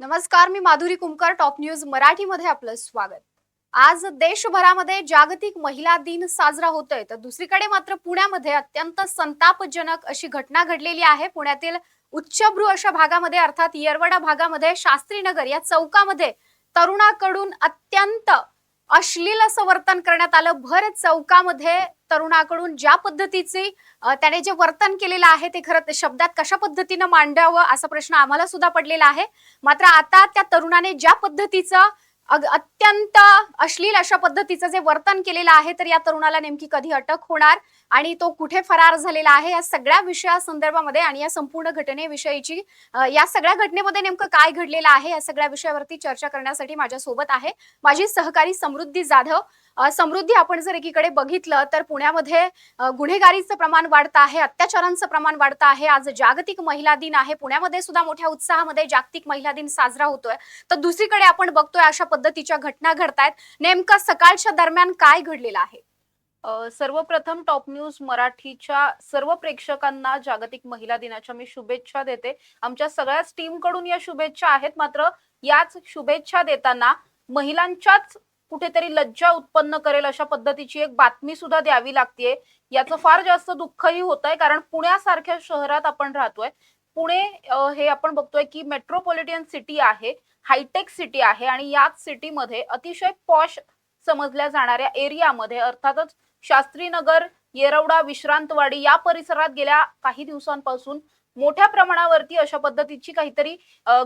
नमस्कार मी Madhuri Kumkar top news मराठीमध्ये आपलं स्वागत. आज देशभरामध्ये जागतिक महिला दिन साजरा होतोय. तर दुसरीकडे मात्र पुण्यामध्ये अत्यंत संतापजनक अशी घटना घडलेली आहे. पुण्यातील उच्चभ्रू अशा भागामध्ये अर्थात येरवडा भागामध्ये शास्त्रीनगर या चौकामध्ये तरुणाकडून अत्यंत अश्लील असं वर्तन करण्यात आलं. भर चौकामध्ये तरुणाकडून ज्या पद्धतीचे त्याने जे वर्तन केलेलं आहे ते खरं ते शब्दात कशा पद्धतीनं मांडावं असा प्रश्न आम्हाला सुद्धा पडलेला आहे. मात्र आता त्या तरुणाने ज्या पद्धतीचं अग- अत्यंत अश्लील अशा पद्धतीचं जे वर्तन केलेलं आहे तर या तरुणाला नेमकी कधी अटक होणार? आणि तो कुठे फरार झालेला आहे या सगळ्या विषया संदर्भामध्ये आणि या संपूर्ण घटनेविषयीची या सगळ्या घटनेमध्ये नेमकं काय घडलेलं आहे या सगळ्या विषयावरती चर्चा करण्यासाठी माझ्या सोबत आहे माझी सहकारी समृद्धी जाधव. समृद्धी आपण जर एकीकडे बघितलं तर पुण्यामध्ये गुन्हेगारीचं प्रमाण वाढतं आहे अत्याचारांचं प्रमाण वाढतं आहे आज जागतिक महिला दिन आहे पुण्यामध्ये सुद्धा मोठ्या उत्साहामध्ये जागतिक महिला दिन साजरा होतोय. तर दुसरीकडे आपण बघतोय अशा पद्धतीच्या घटना घडतायत. नेमकं सकाळच्या दरम्यान काय घडलेलं आहे? सर्वप्रथम टॉप न्यूज मराठीच्या सर्व प्रेक्षकांना जागतिक महिला दिनाच्या मी शुभेच्छा देते. आमच्या सगळ्याच टीमकडून या शुभेच्छा आहेत. मात्र याच शुभेच्छा देताना महिलांच्याच कुठेतरी लज्जा उत्पन्न करेल अशा पद्धतीची एक बातमी सुद्धा द्यावी लागतेय. याचं फार जास्त दुःखही होत आहे कारण पुण्यासारख्या शहरात आपण राहतोय. पुणे हे आपण बघतोय की मेट्रोपॉलिटन सिटी आहे हायटेक सिटी आहे आणि याच सिटीमध्ये अतिशय पॉश समजल्या जाणाऱ्या एरियामध्ये अर्थातच शास्त्रीनगर येरवडा विश्रांतवाडी या परिसरात गेल्या काही दिवसांपासून मोठ्या प्रमाणावरती अशा पद्धतीची काहीतरी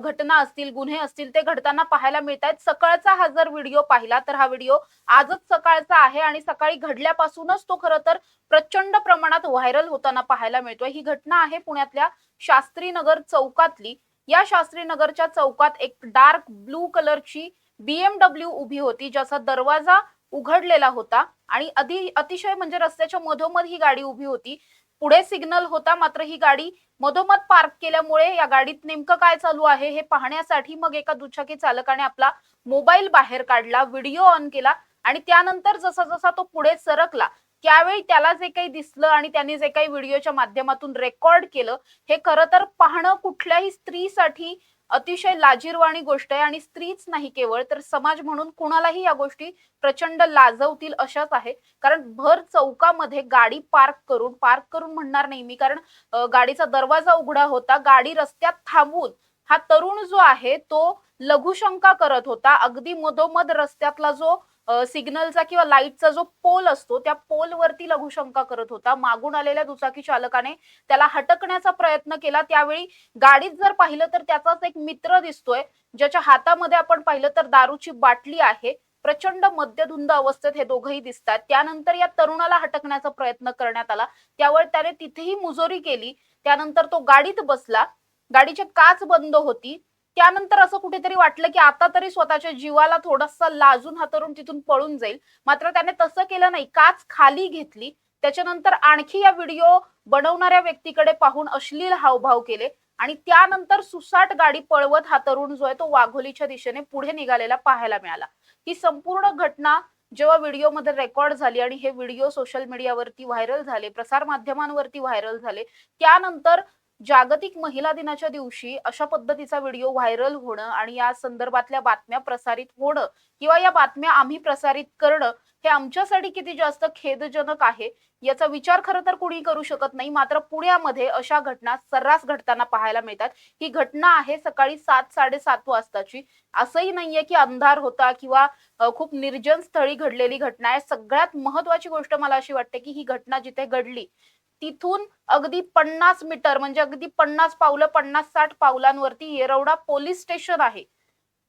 घटना असतील गुन्हे असतील ते घडताना पाहायला मिळत आहेत सकाळचा हा जर व्हिडिओ पाहिला तर हा व्हिडिओ आजच सकाळचा आहे आणि सकाळी घडल्यापासूनच तो खरं तर प्रचंड प्रमाणात व्हायरल होताना पाहायला मिळतोय. ही घटना आहे पुण्यातल्या शास्त्रीनगर चौकातली. या शास्त्रीनगरच्या चौकात एक डार्क ब्लू कलरची बीएमडब्ल्यू उभी होती ज्याचा दरवाजा उघडलेला होता. आणि अति अतिशय म्हणजे रस्त्याच्या मधोमध ही गाडी उभी होती. पुढे सिग्नल होता मात्र ही गाडी मधोमध पार्क केल्यामुळे या गाडीत नेमकं काय चालू आहे हे पाहण्यासाठी मग एका दुचाकी चालकाने आपला मोबाईल बाहेर काढला व्हिडिओ ऑन केला आणि त्यानंतर जसा जसा तो पुढे सरकला त्यावेळी त्याला जे काही दिसलं आणि त्याने जे काही व्हिडिओच्या माध्यमातून रेकॉर्ड केलं हे खरं तर पाहणं कुठल्याही स्त्रीसाठी अतिशय लाजीरवाणी गोष्ट आहे आणि स्त्रीच नाही केवळ तर समाज म्हणून कुणालाही या गोष्टी प्रचंड लाजवतील अशाच आहे. कारण भर चौकामध्ये गाडी पार्क करून पार्क करून म्हणणार नाही मी कारण गाडीचा दरवाजा उघडा होता गाडी रस्त्यात थांबून हा तरुण जो आहे तो लघुशंका करत होता. अगदी मधोमध रस्त्यातला जो सिग्नलचा किंवा लाईटचा जो पोल असतो त्या पोलवरती लघुशंका करत होता. मागून आलेल्या दुचाकी चालकाने त्याला हटकण्याचा प्रयत्न केला. त्यावेळी गाडीत जर पाहिलं तर त्याचाच एक मित्र दिसतोय. ज्याच्या हातामध्ये आपण पाहिलं तर दारूची बाटली आहे. प्रचंड मद्यधुंद अवस्थेत हे दोघंही दिसतात. त्यानंतर या तरुणाला हटकण्याचा प्रयत्न करण्यात आला. त्यावर त्याने तिथेही मुजोरी केली. त्यानंतर तो गाडीत बसला. गाडीची काच बंद होती. त्यानंतर असं कुठेतरी वाटलं की आता तरी स्वतःच्या जीवाला थोडासा लाजून हा तरुण तिथून पळून जाईल. मात्र त्याने तसं केलं नाही. काच खाली घेतली. त्याच्यानंतर आणखी या व्हिडिओ बनवणाऱ्या व्यक्तीकडे पाहून अश्लील हावभाव केले. आणि त्यानंतर सुसाट गाडी पळवत हा तरुण जो आहे तो वाघोलीच्या दिशेने पुढे निघालेला पाहायला मिळाला. ही संपूर्ण घटना जेव्हा व्हिडिओमध्ये रेकॉर्ड झाली आणि हे व्हिडिओ सोशल मीडियावरती व्हायरल झाले प्रसार माध्यमांवरती व्हायरल झाले त्यानंतर जागतिक महिला दिनाच्या दिवशी अशा पद्धतीचा व्हिडिओ व्हायरल होणं आणि या संदर्भातल्या बातम्या प्रसारित होणं किंवा या बातम्या आम्ही प्रसारित करणं हे आमच्यासाठी किती जास्त खेदजनक आहे याचा विचार खरं तर कुणी करू शकत नाही. मात्र पुण्यामध्ये अशा घटना सर्रास घडताना पाहायला मिळतात. ही घटना आहे सकाळी सात साडेसात वाजताची. असंही नाहीये की अंधार होता किंवा खूप निर्जन स्थळी घडलेली घटना आहे. सगळ्यात महत्वाची गोष्ट मला अशी वाटते की ही घटना जिथे घडली तिथून अगदी पन्नास मीटर म्हणजे अगदी पन्नास पावलं पन्नास साठ पावलांवरती येरवडा पोलीस स्टेशन आहे.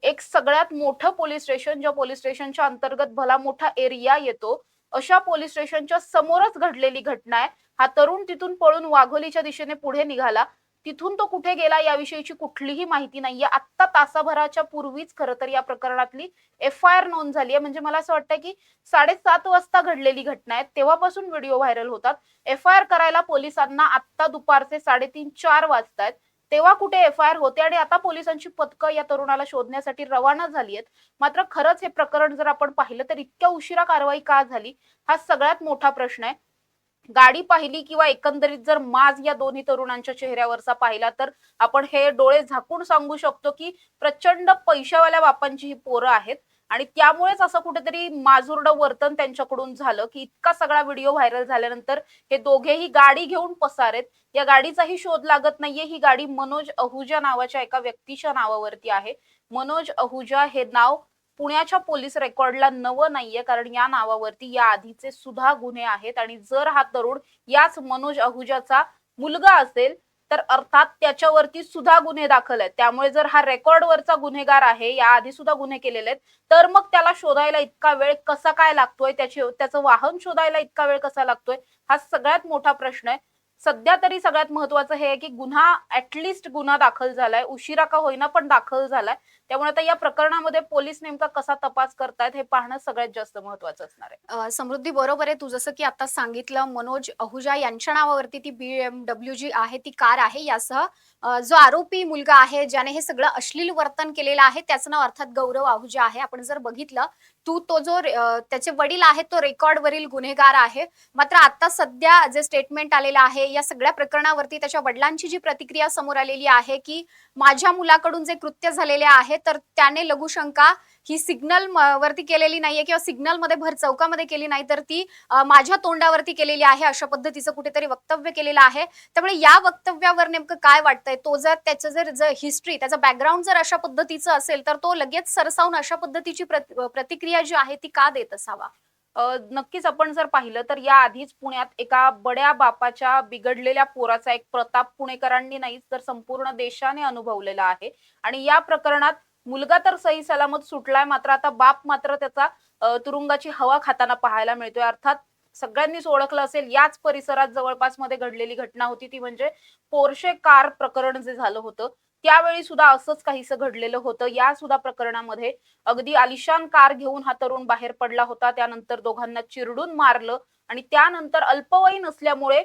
एक सगळ्यात मोठं पोलीस स्टेशन ज्या पोलीस स्टेशनच्या अंतर्गत भला मोठा एरिया येतो अशा पोलीस स्टेशनच्या समोरच घडलेली घटना आहे. हा तरुण तिथून पळून वाघोलीच्या दिशेने पुढे निघाला. तिथून तो कुठे गेला याविषयीची कुठलीही माहिती नाहीये. आत्ता तासाभराच्या पूर्वीच खरं तर या प्रकरणातली एफ आय आर नोंद झाली आहे. म्हणजे मला असं वाटतं की साडेसात वाजता घडलेली घटना आहे. तेव्हापासून व्हिडिओ व्हायरल होतात. एफ आय आर करायला पोलिसांना आत्ता दुपारचे साडेतीन चार वाजतायत तेव्हा कुठे एफ आय आर होते आणि आता पोलिसांची पथकं या तरुणाला शोधण्यासाठी रवाना झाली आहेत. मात्र खरंच हे प्रकरण जर आपण पाहिलं तर इतक्या उशिरा कारवाई का झाली? हा सगळ्यात मोठा प्रश्न आहे. गाडी पाहिली किंवा एकंदरीत जर माज या दोन्ही तरुणांच्या चेहऱ्यावरचा पाहिला तर आपण हे डोळे झाकून सांगू शकतो की प्रचंड पैशावाल्या बापांची ही पोरं आहेत. आणि त्यामुळेच असं कुठेतरी माजुरडं वर्तन त्यांच्याकडून झालं की इतका सगळा व्हिडिओ व्हायरल झाल्यानंतर हे दोघेही गाडी घेऊन पसारेत. या गाडीचाही शोध लागत नाहीये. ही गाडी मनोज अहुजा नावाच्या एका व्यक्तीच्या नावावरती आहे. मनोज अहुजा हे नाव पुण्याच्या पोलीस रेकॉर्डला नवं नाहीये कारण या नावावरती या आधीचे सुद्धा गुन्हे आहेत आणि जर हा तरुण याच मनोज अहुजाचा मुलगा असेल तर अर्थात त्याच्यावरती सुद्धा गुन्हे दाखल आहेत. त्यामुळे जर हा रेकॉर्डवरचा गुन्हेगार आहे या आधी सुद्धा गुन्हे केलेले आहेत तर मग त्याला शोधायला इतका वेळ कसा काय लागतोय? त्याचे त्याचं वाहन शोधायला इतका वेळ कसा लागतोय? हा सगळ्यात मोठा प्रश्न आहे. सध्या तरी सगळ्यात महत्वाचं हे आहे की गुन्हा ऍटलिस्ट गुन्हा दाखल झालाय. उशिरा का होईना पण दाखल झालाय. त्यामुळे आता या प्रकरणामध्ये पोलीस नेमका कसा तपास करतायत हे पाहणं सगळ्यात जास्त महत्वाचं असणार आहे. समृद्धी बरोबर आहे. तू जसं की आता सांगितलं मनोज अहुजा यांच्या नावावरती ती बी एम डब्ल्यू जी आहे ती कार आहे यासह जो आरोपी मुलगा आहे ज्याने हे सगळं अश्लील वर्तन केलेलं आहे त्याचं नाव अर्थात गौरव आहुजा आहे. आपण जर बघितलं तू तो जो रे- त्याचे वडील आहे तो रेकॉर्डवरील गुन्हेगार आहे. मात्र आता सध्या जे स्टेटमेंट आलेलं आहे या सगळ्या प्रकरणावरती त्याच्या वडिलांची जी प्रतिक्रिया समोर आलेली आहे की माझ्या मुलाकडून जे कृत्य झालेले आहे तर त्याने लघुशंका ही सिग्नल वरती केलेली नाहीये किंवा सिग्नलमध्ये भर चौकामध्ये केली नाही तर ती माझ्या तोंडावरती केलेली आहे अशा पद्धतीचं कुठेतरी वक्तव्य केलेलं आहे. त्यामुळे या वक्तव्यावर नेमकं काय वाटतंय? तो जर त्याचं जर हिस्ट्री त्याचा बॅकग्राऊंड जर अशा पद्धतीचं असेल तर तो लगेच सरसावून अशा पद्धतीची प्रतिक्रिया जी आहे ती का देत असावा? नक्कीच आपण जर पाहिलं तर या आधीच पुण्यात एका बड्या बापाच्या बिघडलेल्या पोराचा एक प्रताप पुणेकरांनी नाही तर संपूर्ण देशाने अनुभवलेला आहे. आणि या प्रकरणात मुलगा तर सही सलामत सुटलाय मात्र आता बाप मात्र त्याचा तुरुंगाची हवा खाताना पाहायला मिळतोय. अर्थात सगळ्यांनीच ओळखलं असेल याच परिसरात जवळपासमध्ये घडलेली घटना होती. ती म्हणजे पोर्शे कार प्रकरण जे झालं होतं त्यावेळी सुद्धा असंच काहीसं घडलेलं होतं. या सुद्धा प्रकरणामध्ये अगदी आलिशान कार घेऊन हा तरुण बाहेर पडला होता. त्यानंतर दोघांना चिरडून मारलं आणि त्यानंतर अल्पवयीन असल्यामुळे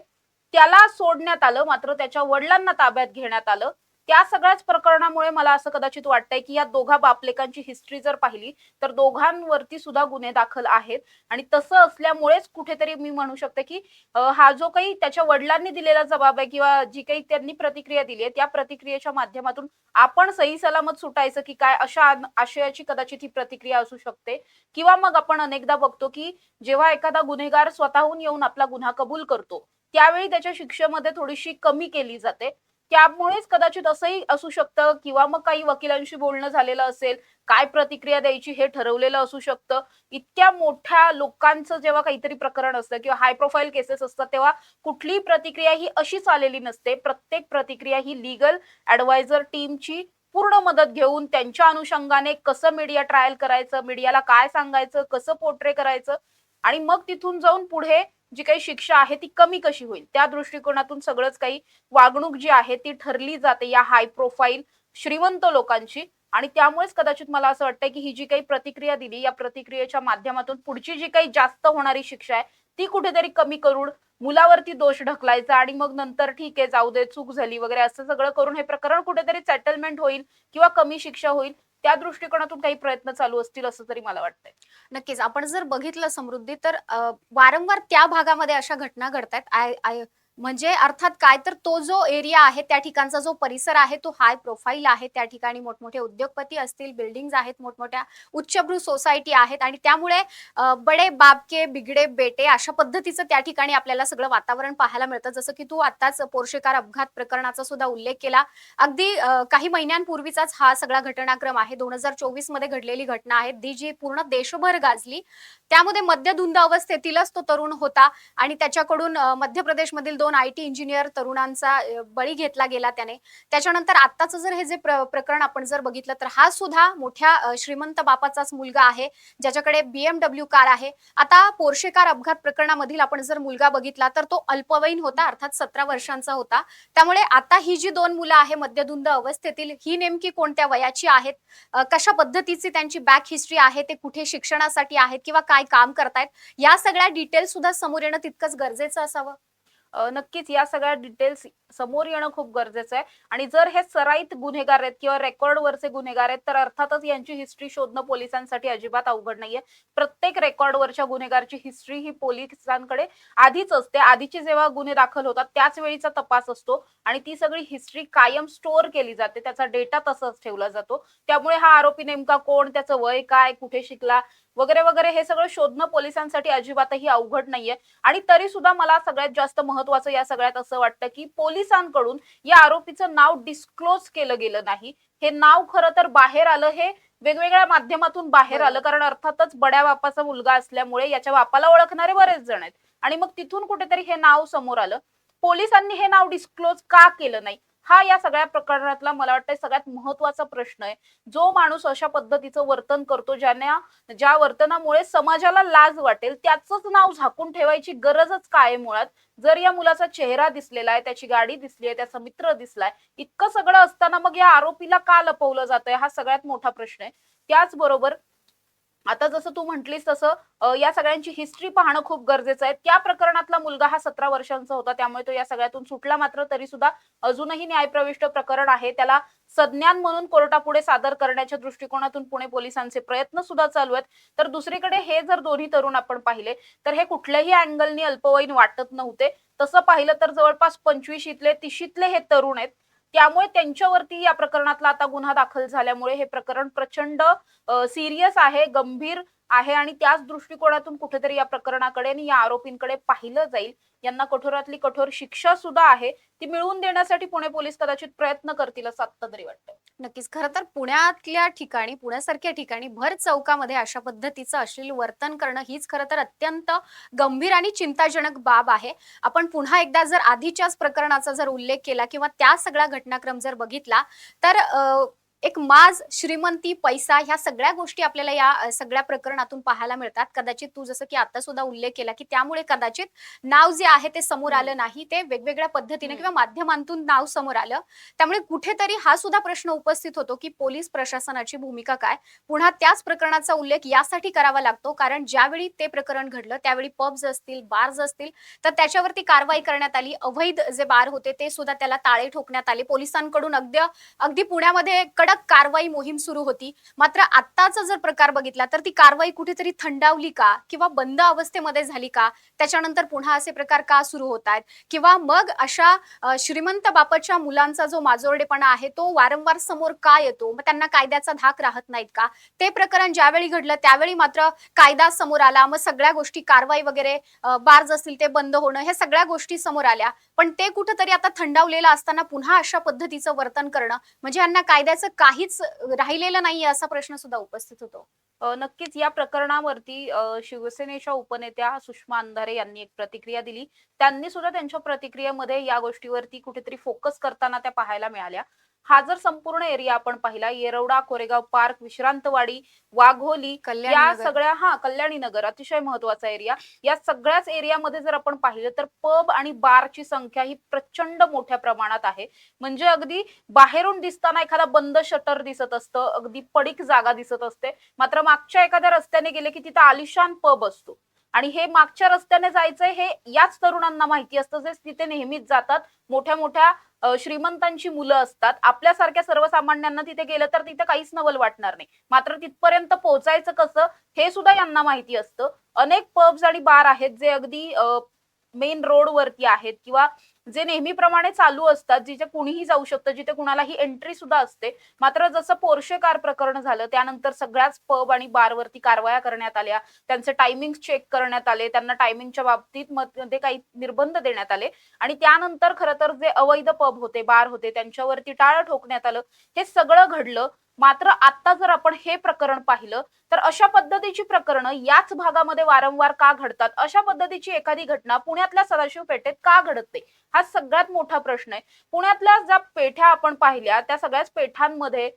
त्याला सोडण्यात आलं मात्र त्याच्या वडिलांना ताब्यात घेण्यात आलं. त्या सगळ्याच प्रकरणामुळे मला असं कदाचित वाटतंय की या दोघा बापलेकांची हिस्ट्री जर पाहिली तर दोघांवरती सुद्धा गुन्हे दाखल आहेत. आणि तसं असल्यामुळेच कुठेतरी मी म्हणू शकते की हा जो काही त्याच्या वडिलांनी दिलेला जबाब आहे किंवा जी काही त्यांनी प्रतिक्रिया दिली आहे त्या प्रतिक्रियेच्या माध्यमातून आपण सही सलामत सुटायचं की काय अशा आशयाची कदाचित ही प्रतिक्रिया असू शकते. किंवा मग आपण अनेकदा बघतो की जेव्हा एखादा गुन्हेगार स्वतःहून येऊन आपला गुन्हा कबूल करतो त्यावेळी त्याच्या शिक्षेमध्ये थोडीशी कमी केली जाते. त्यामुळेच कदाचित असंही असू शकतं किंवा मग काही वकिलांशी बोलणं झालेलं असेल काय प्रतिक्रिया द्यायची हे ठरवलेलं असू शकतं. इतक्या मोठ्या लोकांचं जेव्हा काहीतरी प्रकरण असतं किंवा हाय प्रोफाईल केसेस असतात तेव्हा कुठलीही प्रतिक्रिया ही अशीच आलेली नसते. प्रत्येक प्रतिक्रिया ही लिगल ऍडवायझर टीमची पूर्ण मदत घेऊन त्यांच्या अनुषंगाने कसं मीडिया ट्रायल करायचं मीडियाला काय सांगायचं कसं पोर्ट्रे करायचं आणि मग तिथून जाऊन पुढे जी काही शिक्षा आहे ती कमी कशी होईल? त्या दृष्टिकोनातून सगळंच काही वागणूक जी आहे ती ठरली जाते या हाय प्रोफाईल श्रीमंत लोकांची. आणि त्यामुळेच कदाचित मला असं वाटतंय की ही जी काही प्रतिक्रिया दिली या प्रतिक्रियेच्या माध्यमातून पुढची जी काही जास्त होणारी शिक्षा आहे ती कुठेतरी कमी करून मुलावरती दोष ढकलायचा आणि मग नंतर ठीक आहे जाऊ दे चूक झाली वगैरे असं सगळं करून हे प्रकरण कुठेतरी सेटलमेंट होईल किंवा कमी शिक्षा होईल. त्या दृष्टिकोनातून काही प्रयत्न चालू असतील असं तरी मला वाटतंय. नक्कीच. आपण जर बघितलं समृद्धी तर अ, वारंवार त्या भागामध्ये अशा घटना घडतायत. आय आय म्हणजे अर्थात काय तर तो जो एरिया आहे त्या ठिकाणचा जो परिसर आहे तो हाय प्रोफाईल आहे. त्या ठिकाणी मोठमोठे उद्योगपती असतील बिल्डिंग आहेत मोठमोठ्या उच्चभ्रू सोसायटी आहेत आणि त्यामुळे बडे बाबके बिगडे बेटे अशा पद्धतीचं त्या ठिकाणी आपल्याला सगळं वातावरण पाहायला मिळतं. जसं की तू आताच पोर्शेकार अपघात प्रकरणाचा सुद्धा उल्लेख केला. अगदी काही महिन्यांपूर्वीचाच हा सगळा घटनाक्रम आहे. दोन हजार चोवीसमध्ये घडलेली घटना आहे. ती जी पूर्ण देशभर गाजली त्यामध्ये मध्यधुंद अवस्थेतीलच तो तरुण होता आणि त्याच्याकडून मध्य प्रदेशमधील दोन आय टी इंजिनियर तरुणांचा बळी घेतला गेला त्याने. त्याच्यानंतर आत्ताचं जर हे जे प्रकरण आपण जर बघितलं तर हा सुद्धा मोठ्या श्रीमंत बापाचाच मुलगा आहे ज्याच्याकडे बीएमडब्ल्यू कार आहे. आता पोर्शे कार अपघात प्रकरणामधील आपण जर मुलगा बघितला तर तो अल्पवयीन होता अर्थात सतरा वर्षांचा होता. त्यामुळे आता ही जी दोन मुलं आहे मध्यधुंद अवस्थेतील ही नेमकी कोणत्या वयाची आहेत? कशा पद्धतीची त्यांची बॅक हिस्ट्री आहे ते कुठे शिक्षणासाठी आहेत किंवा काय काम करतायत? या सगळ्या डिटेल्स सुद्धा समोर येणं तितकंच गरजेचं असावं. नक्कीच या सगळ्या डिटेल्स समोर येणं खूप गरजेचं आहे. आणि जर हे सराईत गुन्हेगार आहेत किंवा रेकॉर्डवरचे गुन्हेगार आहेत तर अर्थातच यांची हिस्ट्री शोधणं पोलिसांसाठी अजिबात अवघड नाहीये. प्रत्येक रेकॉर्डवरच्या गुन्हेगारची हिस्ट्री ही पोलिसांकडे आधीच असते. आधीचे जेव्हा गुन्हे दाखल होतात त्याच वेळीचा तपास असतो आणि ती सगळी हिस्ट्री कायम स्टोअर केली जाते. त्याचा डेटा तसाच ठेवला जातो. त्यामुळे हा आरोपी नेमका कोण? त्याचं वय काय? कुठे शिकला? वगैरे वगैरे हे सगळं शोधणं पोलिसांसाठी अजिबातही अवघड नाहीये. आणि तरी सुद्धा मला सगळ्यात जास्त महत्वाचं या सगळ्यात असं वाटतं की पोलिसांकडून या आरोपीचं नाव डिस्क्लोज केलं गेलं नाही. हे नाव खरं तर बाहेर आलं हे वेगवेगळ्या माध्यमातून बाहेर आलं. कारण अर्थातच बड्या बापाचा मुलगा असल्यामुळे याच्या बापाला ओळखणारे बरेच जण आहेत. आणि मग तिथून कुठेतरी हे नाव समोर आलं. पोलिसांनी हे नाव डिस्क्लोज का केलं नाही? हा या सगळ्या प्रकरणातला मला वाटतं सगळ्यात महत्त्वाचा प्रश्न आहे. जो माणूस अशा पद्धतीचं वर्तन करतो ज्यांना ज्या वर्तनामुळे समाजाला लाज वाटेल त्याचंच नाव झाकून ठेवायची गरजच काय आहे मुळात? जर या मुलाचा चेहरा दिसलेला आहे त्याची गाडी दिसली आहे त्याचा मित्र दिसलाय इतकं सगळं असताना मग या आरोपीला का लपवलं जातंय? हा सगळ्यात मोठा प्रश्न आहे. त्याचबरोबर आता जसं तू म्हटलीस तसं या सगळ्यांची हिस्ट्री पाहणं खूप गरजेचं आहे. त्या प्रकरणातला मुलगा हा सतरा वर्षांचा होता त्यामुळे तो या सगळ्यातून सुटला मात्र तरी सुद्धा अजूनही न्यायप्रविष्ट प्रकरण आहे. त्याला संज्ञान म्हणून कोर्टापुढे सादर करण्याच्या दृष्टिकोनातून पुणे पोलिसांचे प्रयत्न सुद्धा चालू आहेत. तर दुसरीकडे हे जर दोन्ही तरुण आपण पाहिले तर हे कुठल्याही अँगलनी अल्पवयीन वाटत नव्हते. तसं पाहिलं तर जवळपास पंचवीशीतले तिशीतले हे तरुण आहेत. त्यामुळे त्यांच्यावरती या प्रकरणातला आता गुन्हा दाखल झाल्यामुळे हे प्रकरण प्रचंड सिरियस आहे गंभीर आहे आणि त्याच दृष्टिकोनातून कुठेतरी या प्रकरणाकडे आणि या आरोपींकडे पाहिलं जाईल. यांना कठोरातली कठोर शिक्षा सुद्धा आहे. ती मिळवून देण्यासाठी पुणे पोलीस कदाचित प्रयत्न करतील असं आत्ता तरी वाटतं नक्कीच. खरं तर पुण्यातल्या ठिकाणी पुण्यासारख्या ठिकाणी भर चौकामध्ये अशा पद्धतीचं अश्लील वर्तन करणं हीच खरं तर अत्यंत गंभीर आणि चिंताजनक बाब आहे. आपण पुन्हा एकदा जर आधीच्याच प्रकरणाचा जर उल्लेख केला किंवा त्या सगळा घटनाक्रम जर बघितला तर एक माज श्रीमंती पैसा ह्या सगळ्या गोष्टी आपल्याला या सगळ्या प्रकरणातून पाहायला मिळतात. कदाचित तू जसं की आता सुद्धा उल्लेख केला की त्यामुळे कदाचित नाव जे आहे ते समोर आलं नाही ते वेगवेगळ्या पद्धतीने. किंवा माध्यमांतून नाव समोर आलं. त्यामुळे कुठेतरी हा सुद्धा प्रश्न उपस्थित होतो की पोलीस प्रशासनाची भूमिका काय? पुन्हा त्याच प्रकरणाचा उल्लेख यासाठी करावा लागतो. कारण ज्यावेळी ते प्रकरण घडलं त्यावेळी पब्स असतील बार्स असतील तर त्याच्यावरती कारवाई करण्यात आली. अवैध जे बार होते ते सुद्धा त्याला ताळे ठोकण्यात आले. पोलिसांकडून अगदी अगदी पुण्यामध्ये कडक कारवाई मोहीम सुरू होती. मात्र आत्ताचा जर प्रकार बघितला तर ती कारवाई कुठेतरी थंडावली का? किंवा बंद अवस्थेमध्ये झाली का? त्याच्यानंतर पुन्हा असे प्रकार का सुरू होत आहेत? किंवा मग अशा श्रीमंत बापाच्या मुलांचा जो माजोरडेपणा आहे तो वारंवार समोर का येतो? मग त्यांना कायद्याचा धाक राहत नाहीत का? ते प्रकरण ज्यावेळी घडलं त्यावेळी मात्र कायदा समोर आला. मग सगळ्या गोष्टी कारवाई वगैरे बार्ज असतील ते बंद होणं ह्या सगळ्या गोष्टी समोर आल्या. पण ते कुठंतरी आता थंडावलेलं असताना पुन्हा अशा पद्धतीचं वर्तन करणं म्हणजे यांना कायद्याचं काहीच राहिलेलं नाहीये असा प्रश्न सुद्धा उपस्थित होतो. नक्कीच या प्रकरणावरती शिवसेनेच्या उपनेत्या सुषमा अंधारे यांनी एक प्रतिक्रिया दिली. त्यांनी सुद्धा त्यांच्या प्रतिक्रियेमध्ये या गोष्टीवरती कुठेतरी फोकस करताना त्या पाहायला मिळाल्या. हा जर संपूर्ण एरिया आपण पाहिला येरवडा कोरेगाव पार्क विश्रांतवाडी वाघोली या सगळ्या हा कल्याणी नगर अतिशय महत्त्वाचा एरिया. या सगळ्याच एरियामध्ये जर आपण पाहिलं तर पब आणि बारची संख्या ही प्रचंड मोठ्या प्रमाणात आहे. म्हणजे अगदी बाहेरून दिसताना एखादा बंद शटर दिसत असतं अगदी पडीक जागा दिसत असते. मात्र मागच्या एखाद्या रस्त्याने गेले की तिथं आलिशान पब असतो. आणि हे मागच्या रस्त्याने जायचंय हे याच तरुणांना माहिती असतं जे तिथे नेहमीच जातात. मोठ्या मोठ्या श्रीमंतांची मुलं असतात आपल्यासारख्या सर्वसामान्यांना तिथे गेलं तर तिथे काहीच नवल वाटणार नाही. मात्र तिथपर्यंत पोहोचायचं कसं हे सुद्धा यांना माहिती असतं. अनेक पब्स आणि बार आहेत जे अगदी मेन रोड वरती आहेत किंवा जे नेहमीप्रमाणे चालू असतात जिथे कुणीही जाऊ शकतं जिथे कुणालाही एंट्री सुद्धा असते. मात्र जसं पोर्शे कार प्रकरण झालं त्यानंतर सगळ्याच पब आणि बारवरती कारवाया करण्यात आल्या. त्यांचे टायमिंग चेक करण्यात आले. त्यांना टायमिंगच्या बाबतीत मध्ये काही निर्बंध देण्यात आले. आणि त्यानंतर खरं तर जे अवैध पब होते बार होते त्यांच्यावरती टाळं ठोकण्यात आलं. हे सगळं घडलं. मात्र आता जर आपण हे प्रकरण पाहिलं तर अशा पद्धतीची प्रकरणं याच भागामध्ये वारंवार का घडतात? अशा पद्धतीची एखादी घटना पुण्यातल्या सदाशिव पेठेत का घडते? हा सगळ्यात मोठा प्रश्न आहे. पुण्यातल्या ज्या पेठ्या आपण पाहिल्या त्या सगळ्याच पेठांमध्ये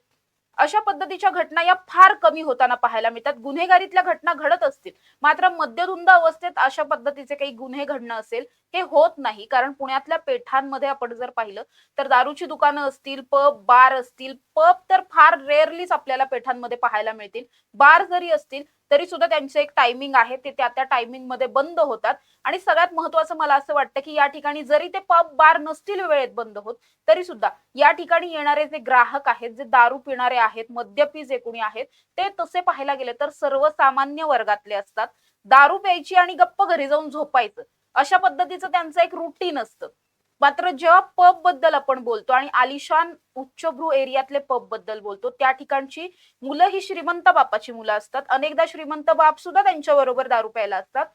अशा पद्धतीच्या घटना या फार कमी होताना पाहायला मिळतात. गुन्हेगारीतल्या घटना घडत असतील. मात्र मद्यधुंद अवस्थेत अशा पद्धतीचे काही गुन्हे घडणं असेल हे होत नाही. कारण पुण्यातल्या पेठांमध्ये आपण जर पाहिलं तर दारूची दुकानं असतील पब बार असतील पब तर फार रेअरलीच आपल्याला पेठांमध्ये पाहायला मिळतील. बार जरी असतील तरी सुद्धा त्यांचं एक टायमिंग आहे. ते त्या त्या टायमिंगमध्ये बंद होतात. आणि सगळ्यात महत्वाचं मला असं वाटतं की या ठिकाणी जरी ते पब बार नसतील वेळेत बंद होत तरी सुद्धा या ठिकाणी येणारे जे ग्राहक आहेत जे दारू पिणारे आहेत मद्यपी जे कोणी आहेत ते तसे पाहायला गेले तर सर्वसामान्य वर्गातले असतात. दारू प्यायची आणि गप्प घरी जाऊन झोपायचं. अशा पद्धतीचं त्यांचं एक रुटीन असतं. मात्र जेव्हा पबबद्दल आपण बोलतो आणि आलिशान उच्चभ्रू एरियातले पबबद्दल बोलतो त्या ठिकाणची मुलं ही श्रीमंत बापाची मुलं असतात. अनेकदा श्रीमंत बाप सुद्धा त्यांच्या बरोबर दारू प्यायला असतात.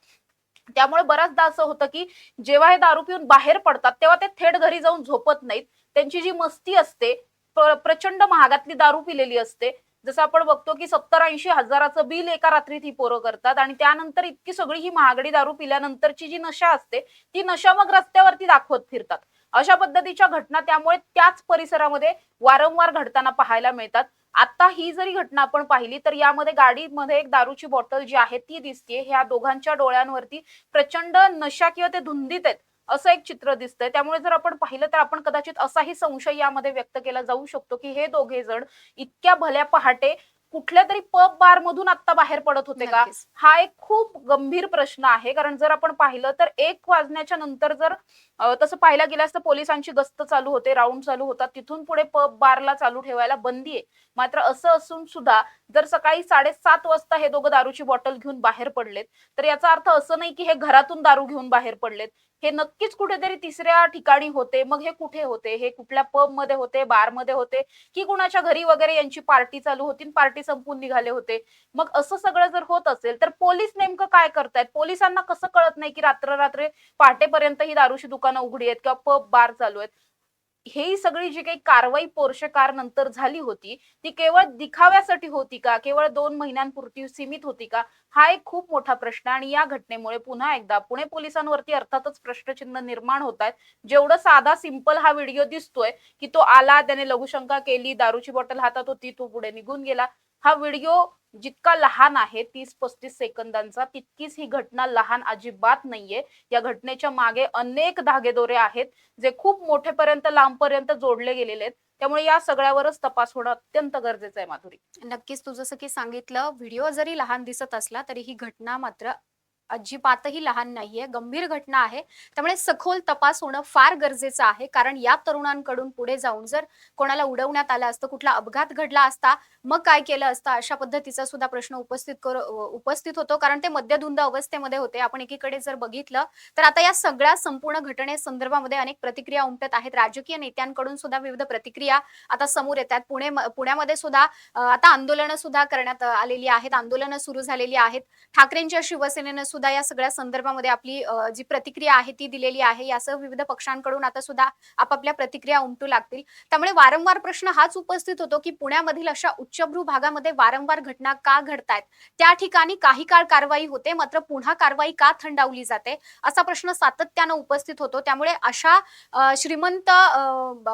त्यामुळे बऱ्याचदा असं होतं की जेव्हा हे दारू पिऊन बाहेर पडतात तेव्हा ते थेट घरी जाऊन झोपत नाहीत. त्यांची जी मस्ती असते प्रचंड महागातली दारू पिलेली असते जसं आपण बघतो की सत्तर ऐंशी हजाराचं बिल एका रात्रीत ही पोरं करतात आणि त्यानंतर इतकी सगळी ही महागडी दारू पिल्यानंतरची जी नशा असते ती नशा मग रस्त्यावरती दाखवत फिरतात. अशा पद्धतीच्या घटना त्यामुळे त्याच परिसरामध्ये वारंवार घडताना पाहायला मिळतात. आता ही जरी घटना आपण पाहिली तर यामध्ये गाडीमध्ये एक दारूची बॉटल जी आहे ती दिसते ह्या दोघांच्या डोळ्यांवरती प्रचंड नशा किंवा ते धुंदीत आहेत. असं एक चित्र दिसतंय. त्यामुळे जर आपण पाहिलं तर आपण कदाचित असाही संशय यामध्ये व्यक्त केला जाऊ शकतो की हे दोघे जण इतक्या भल्या पहाटे कुठल्या तरी पब बार मधून आता बाहेर पडत होते का. हा एक खूप गंभीर प्रश्न आहे. कारण जर आपण पाहिलं तर एक वाजण्याच्या नंतर जर तसं पाहायला गेल्यास तर पोलिसांची गस्त चालू होते राऊंड चालू होतात. तिथून पुढे पब बारला चालू ठेवायला बंदी आहे. मात्र असं असून सुद्धा जर सकाळी साडेसात वाजता हे दोघं दारूची बॉटल घेऊन बाहेर पडलेत तर याचा अर्थ असं नाही की हे घरातून दारू घेऊन बाहेर पडलेत. हे नक्कीच कुठेतरी तिसऱ्या ठिकाणी होते मग हे कुठे होते? हे कुठल्या पबमध्ये होते बारमध्ये होते? की कुणाच्या घरी वगैरे यांची पार्टी चालू होती पार्टी संपून निघाले होते? मग असं सगळं जर होत असेल तर पोलीस नेमकं काय करतायत? पोलिसांना कसं कळत नाही की रात्र रात्र पहाटेपर्यंत ही दारूची दुकानं उघडी आहेत किंवा पब बार चालू आहेत? ही सगळी जी काही कारवाई पोर्शे नंतर झाली होती ती केवळ दिखाव्यासाठी होती का? केवळ दोन महिन्यांपुरती सीमित होती का? हा एक खूप मोठा प्रश्न आणि या घटनेमुळे पुन्हा एकदा पुणे पोलिसांवरती अर्थातच प्रश्नचिन्ह निर्माण होत आहेत. जेवढं साधा सिंपल हा व्हिडिओ दिसतोय की तो आला त्याने लघुशंका केली दारूची बॉटल हातात होती तो पुढे निघून गेला. हा व्हिडिओ जितका लहान आहे तीस पस्तीस सेकंदांचा तितकीच ही घटना लहान अजिबात नाहीये. या घटनेच्या मागे अनेक धागेदोरे आहेत जे खूप मोठेपर्यंत लांबपर्यंत जोडले गेलेले आहेत. त्यामुळे या सगळ्यावरच तपास होणं अत्यंत गरजेचं आहे माधुरी. नक्कीच. तू जसं की सांगितलं व्हिडिओ जरी लहान दिसत असला तरी ही घटना मात्र अजिबातही लहान नाहीये गंभीर घटना आहे. त्यामुळे सखोल तपास होणं फार गरजेचं आहे. कारण या तरुणांकडून पुढे जाऊन जर कोणाला उडवण्यात आलं असतं कुठला अपघात घडला असता मग काय केलं असतं अशा पद्धतीचा सुद्धा प्रश्न उपस्थित कर उपस्थित होतो. कारण ते मद्यधुंद अवस्थेमध्ये होते. आपण एकीकडे जर बघितलं तर आता या सगळ्या संपूर्ण घटनेसंदर्भामध्ये अनेक प्रतिक्रिया उमटत आहेत. राजकीय नेत्यांकडून सुद्धा विविध प्रतिक्रिया आता समोर येतात. पुणे पुण्यामध्ये सुद्धा आता आंदोलनं सुद्धा करण्यात आलेली आहेत. आंदोलनं सुरू झालेली आहेत. ठाकरेंच्या शिवसेनेनं सुद्धा या सगळ्या संदर्भामध्ये आपली जी प्रतिक्रिया आहे ती दिलेली आहे. यासह विविध पक्षांकडून आता सुद्धा आपापल्या प्रतिक्रिया उमटू लागतील. त्यामुळे वारंवार प्रश्न हाच उपस्थित होतो की पुण्यामधील अशा उच्चभ्रू भागामध्ये वारंवार घटना का घडतायत? त्या ठिकाणी काही काळ कारवाई होते मात्र पुन्हा कारवाई का थंडावली जाते? असा प्रश्न सातत्यानं उपस्थित होतो. त्यामुळे अशा श्रीमंत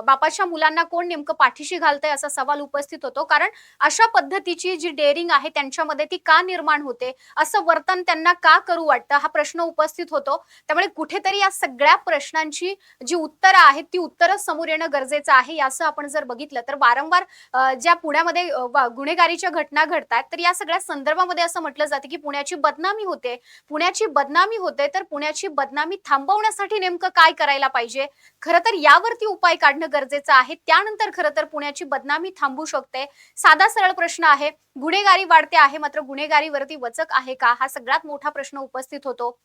बापाच्या मुलांना कोण नेमकं पाठीशी घालतंय असा सवाल उपस्थित होतो. कारण अशा पद्धतीची जी डेअरिंग आहे त्यांच्यामध्ये ती का निर्माण होते? असं वर्तन त्यांना का वाटतं? हा प्रश्न उपस्थित होतो. त्यामुळे कुठेतरी या सगळ्या प्रश्नांची जी उत्तरं आहेत ती उत्तरं समोर येणं गरजेचं आहे. याचं आपण जर बघितलं तर वारंवार ज्या पुण्यामध्ये गुन्हेगारीच्या घटना घडतात तर या सगळ्या संदर्भामध्ये असं म्हटलं जातं की पुण्याची बदनामी होते. पुण्याची बदनामी होते तर पुण्याची बदनामी थांबवण्यासाठी नेमकं काय करायला पाहिजे? खरं तर यावरती उपाय काढणं गरजेचं आहे. त्यानंतर खरं तर पुण्याची बदनामी थांबू शकते. साधा सरळ प्रश्न आहे गुन्हेगारी वाढते आहे मात्र गुन्हेगारीवरती वचक आहे का? हा सगळ्यात मोठा प्रश्न उपस्थित होतो.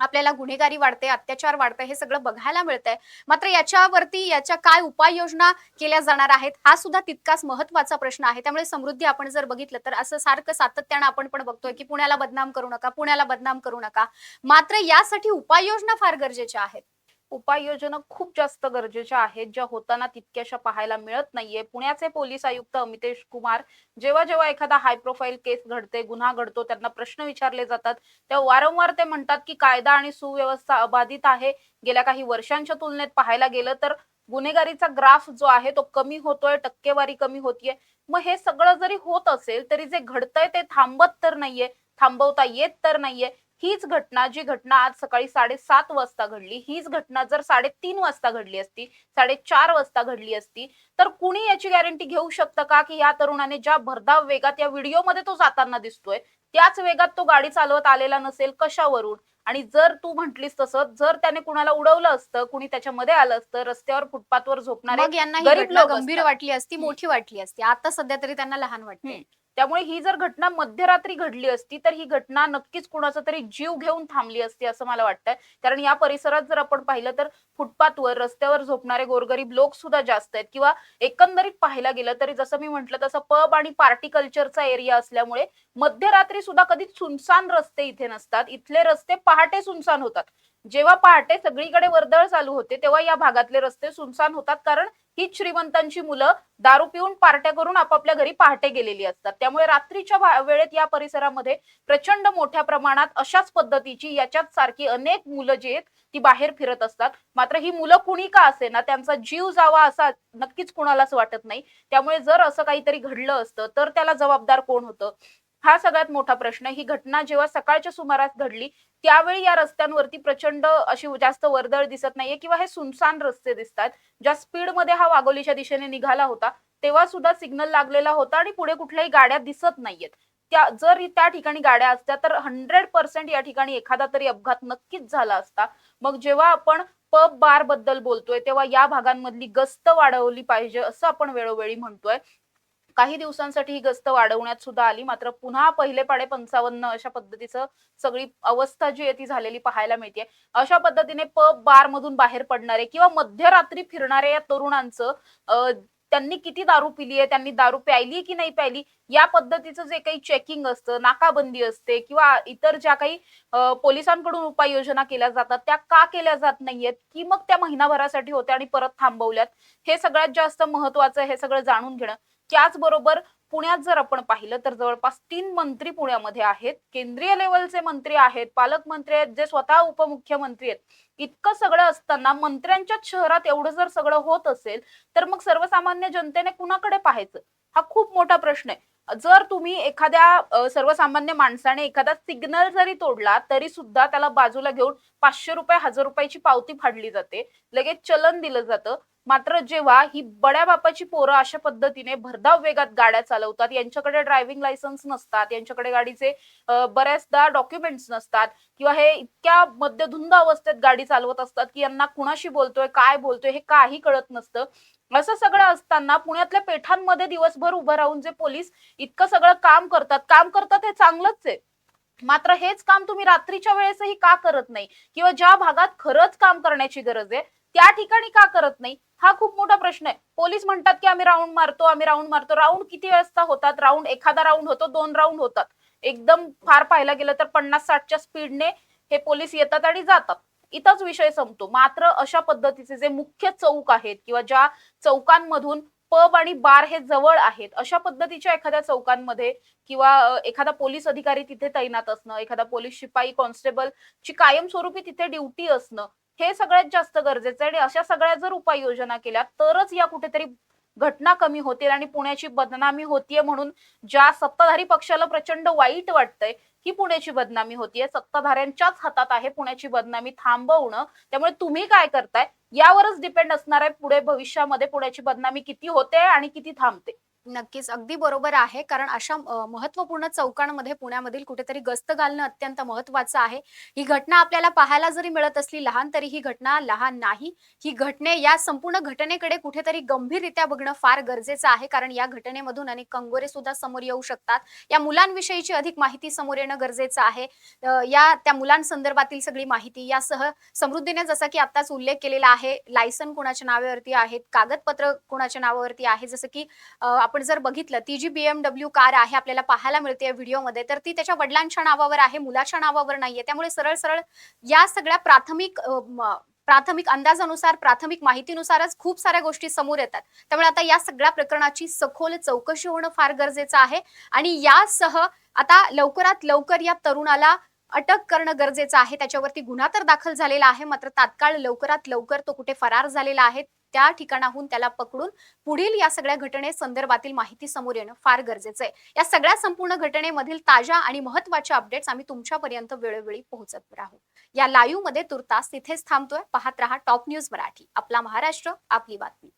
आपल्याला गुन्हेगारी वाढते अत्याचार वाढते हे सगळं बघायला मिळतंय. मात्र याच्यावरती याच्या काय उपाययोजना केल्या जाणार आहेत हा सुद्धा तितकाच महत्त्वाचा प्रश्न आहे. त्यामुळे समृद्धी आपण जर बघितलं तर असं सारखं सातत्यानं आपण पण बघतोय की पुण्याला बदनाम करू नका पुण्याला बदनाम करू नका. मात्र यासाठी उपाययोजना फार गरजेच्या आहेत. उपाययोजना खूप जास्त गरजेच्या आहेत ज्या होताना तितक्याशा पाहायला मिळत नाहीये. पुण्याचे पोलीस आयुक्त अमितेश कुमार जेव्हा जेव्हा एखादा हाय प्रोफाईल केस घडते गुन्हा घडतो त्यांना प्रश्न विचारले जातात. तेव्हा वारंवार ते म्हणतात की कायदा आणि सुव्यवस्था अबाधित आहे. गेल्या काही वर्षांच्या तुलनेत पाहायला गेलं तर गुन्हेगारीचा ग्राफ जो आहे तो कमी होतोय टक्केवारी कमी होतीये. मग हे सगळं जरी होत असेल तरी जे घडतंय ते थांबत तर नाहीये थांबवता येत तर नाहीये. हीच घटना जी घटना आज सकाळी साडेसात वाजता घडली हीच घटना जर साडेतीन वाजता घडली असती साडेचार वाजता घडली असती तर कुणी याची गॅरंटी घेऊ शकतं का की या तरुणाने ज्या भरधाव वेगात या व्हिडिओमध्ये तो जाताना दिसतोय त्याच वेगात तो गाडी चालवत आलेला नसेल कशावरून आणि जर तू म्हंटलीस तसं जर त्याने कुणाला उडवलं असतं कुणी त्याच्यामध्ये आलं असतं रस्त्यावर फुटपाथवर झोपणारे गरीब गंभीर. वाटली असती. मोठी वाटली असती आता सध्या तरी त्यांना लहान वाटते. त्यामुळे ही जर घटना मध्यरात्री घडली असती तर ही घटना नक्कीच कुणाचा तरी जीव घेऊन थांबली असती असं मला वाटतंय. कारण या परिसरात जर आपण पाहिलं तर फुटपाथवर रस्त्यावर झोपणारे गोरगरीब लोक सुद्धा जास्त आहेत. किंवा एकंदरीत पाहायला गेलं तरी जसं मी म्हंटल तसं पब आणि पार्टी कल्चरचा एरिया असल्यामुळे मध्यरात्री सुद्धा कधी सुनसान रस्ते इथे नसतात. इथले रस्ते पहाटे सुनसान होतात. जेव्हा पहाटे सगळीकडे वर्दळ चालू होते तेव्हा या भागातले रस्ते सुनसान होतात. कारण हीच श्रीमंतांची मुलं दारू पिऊन पार्ट्या करून आपापल्या घरी पहाटे गेलेली असतात. त्यामुळे रात्रीच्या वेळेत या परिसरामध्ये प्रचंड मोठ्या प्रमाणात अशाच पद्धतीची याच्यात सारखी अनेक मुलं जी आहेत ती बाहेर फिरत असतात. मात्र ही मुलं कुणी का असे ना त्यांचा जीव जावा असा नक्कीच कुणालाच वाटत नाही. त्यामुळे जर असं काहीतरी घडलं असतं तर त्याला जबाबदार कोण होतं? हा सगळ्यात मोठा प्रश्न ही घटना जेव्हा सकाळच्या सुमारास घडली त्यावेळी या रस्त्यांवरती प्रचंड अशी जास्त वर्दळ दिसत नाहीये किंवा हे सुनसान रस्ते दिसतात. ज्या स्पीडमध्ये हा वाघोलीच्या दिशेने निघाला होता तेव्हा सुद्धा सिग्नल लागलेला होता आणि पुढे कुठल्याही गाड्या दिसत नाहीयेत. त्या जर त्या ठिकाणी गाड्या असत्या तर हंड्रेड पर्सेंट या ठिकाणी एखादा तरी अपघात नक्कीच झाला असता. मग जेव्हा आपण पब बारबद्दल बोलतोय तेव्हा या भागांमधली गस्त वाढवली पाहिजे असं आपण वेळोवेळी म्हणतोय. काही दिवसांसाठी ही गस्त वाढवण्यात सुद्धा आली. मात्र पुन्हा पहिले पाडे पंचावन्न अशा पद्धतीचं सगळी अवस्था जी आहे ती झालेली पाहायला मिळते अशा पद्धतीने पब बार मधून बाहेर पडणारे किंवा मध्यरात्री फिरणाऱ्या या तरुणांचं त्यांनी किती दारू पिली आहे त्यांनी दारू प्यायली की नाही प्यायली या पद्धतीचं जे काही चेकिंग असतं नाकाबंदी असते किंवा इतर ज्या काही पोलिसांकडून उपाययोजना केल्या जातात त्या का केल्या जात नाहीयेत की मग त्या महिनाभरासाठी होत्या आणि परत थांबवल्यात हे सगळ्यात जास्त महत्वाचं हे सगळं जाणून घेणं. त्याचबरोबर पुण्यात जर आपण पाहिलं तर जवळपास तीन मंत्री पुण्यामध्ये आहेत. केंद्रीय लेवलचे मंत्री आहेत पालकमंत्री आहेत जे स्वतः उपमुख्यमंत्री आहेत. इतकं सगळं असताना मंत्र्यांच्याच शहरात एवढं जर सगळं होत असेल तर मग सर्वसामान्य जनतेने कुणाकडे पाहायचं? हा खूप मोठा प्रश्न आहे. जर तुम्ही एखाद्या सर्वसामान्य माणसाने एखादा सिग्नल जरी तोडला तरी सुद्धा त्याला बाजूला घेऊन पाचशे रुपये हजार रुपयाची पावती फाडली जाते. लगेच चलन दिलं जातं. मात्र जेव्हा ही बड्या बापाची पोरं अशा पद्धतीने भरधाव वेगात गाड्या चालवतात यांच्याकडे ड्रायव्हिंग लायसन्स नसतात यांच्याकडे गाडीचे बऱ्याचदा डॉक्युमेंट्स नसतात किंवा हे इतक्या मध्यधुंद अवस्थेत गाडी चालवत असतात की यांना कुणाशी बोलतोय काय बोलतोय हे काही कळत नसतं. असं सगळं असताना पुण्यातल्या पेठांमध्ये दिवसभर उभं राहून जे पोलीस इतकं सगळं काम करतात काम करतात हे चांगलंच आहे. मात्र हेच काम तुम्ही रात्रीच्या वेळेसही का करत नाही? किंवा ज्या भागात खरंच काम करण्याची गरज आहे त्या ठिकाणी का करत नाही? हा खूप मोठा प्रश्न आहे. पोलीस म्हणतात की आम्ही राऊंड मारतो आम्ही राऊंड मारतो. राऊंड किती वाजता होतात? राऊंड एखादा राऊंड होतो दोन राऊंड होतात. एकदम फार पाहायला गेलं तर पन्नास साठच्या स्पीडने हे पोलीस येतात आणि जातात. इथंच विषय संपतो. मात्र अशा पद्धतीचे जे मुख्य चौक आहेत किंवा ज्या चौकांमधून पब आणि बार हे जवळ आहेत अशा पद्धतीच्या एखाद्या चौकांमध्ये किंवा एखादा पोलीस अधिकारी तिथे तैनात असणं एखादा पोलीस शिपाई कॉन्स्टेबल ची कायमस्वरूपी तिथे ड्युटी असणं हे सगळ्यात जास्त गरजेचं आहे. आणि अशा सगळ्या जर उपाययोजना केल्या तरच या कुठेतरी घटना कमी होतील आणि पुण्याची बदनामी होतीये म्हणून ज्या सत्ताधारी पक्षाला प्रचंड वाईट वाटतंय ही पुण्याची बदनामी होतीये. सत्ताधाऱ्यांच्याच हातात आहे पुण्याची बदनामी थांबवणं. त्यामुळे तुम्ही काय करताय? यावरच डिपेंड असणार आहे पुढे भविष्यामध्ये पुण्याची बदनामी किती होते आणि किती थांबते. नक्कीच. अगदी बरोबर आहे. कारण अशा महत्त्वपूर्ण महत्त्वपूर्ण चौकांमध्ये पुण्यामधील कुठेतरी गस्त घालणं अत्यंत महत्वाचं आहे. ही घटना आपल्याला पाहायला जरी मिळत असली लहान तरी ही घटना लहान नाही. ही घटने या संपूर्ण घटनेकडे कुठेतरी गंभीररित्या बघणं फार गरजेचं आहे. कारण या घटनेमधून अनेक कंगोरे सुद्धा समोर येऊ शकतात. या मुलांविषयीची अधिक माहिती समोर येणं गरजेचं आहे. या त्या मुलांसंदर्भातील सगळी माहिती यासह समृद्धीने जसा की आताच उल्लेख केलेला आहे लायसन कोणाच्या नावावरती आहेत कागदपत्र कोणाच्या नावावरती आहे. जसं की आपण जर बघितलं ती जी बीएमडब्ल्यू कार आहे आपल्याला पाहायला मिळते या व्हिडिओमध्ये तर ती त्याच्या वडिलांच्या नावावर आहे मुलाच्या नावावर नाहीये. त्यामुळे सरळ सरळ या सगळ्या प्राथमिक म, प्राथमिक अंदाजानुसार प्राथमिक माहितीनुसारच खूप साऱ्या गोष्टी समोर येतात. त्यामुळे आता या सगळ्या प्रकरणाची सखोल चौकशी होणं फार गरजेचं आहे आणि यासह आता लवकरात लवकर या तरुणाला अटक करणं गरजेचं आहे. त्याच्यावरती गुन्हा तर दाखल झालेला आहे मात्र तात्काळ लवकरात लवकर तो कुठे फरार झालेला आहे त्या ठिकाणाहून त्याला पकडून पुढील या सगळ्या घटने संदर्भातील माहिती समोर येणं फार गरजेचं आहे. या सगळ्या संपूर्ण घटनेमधील ताज्या आणि महत्त्वाच्या अपडेट्स आम्ही तुमच्यापर्यंत वेळोवेळी पोहोचत राहू. या लाईव्हमध्ये तुर्तास तिथेच थांबतोय. पाहत रहा टॉप न्यूज मराठी. आपला महाराष्ट्र आपली बातमी.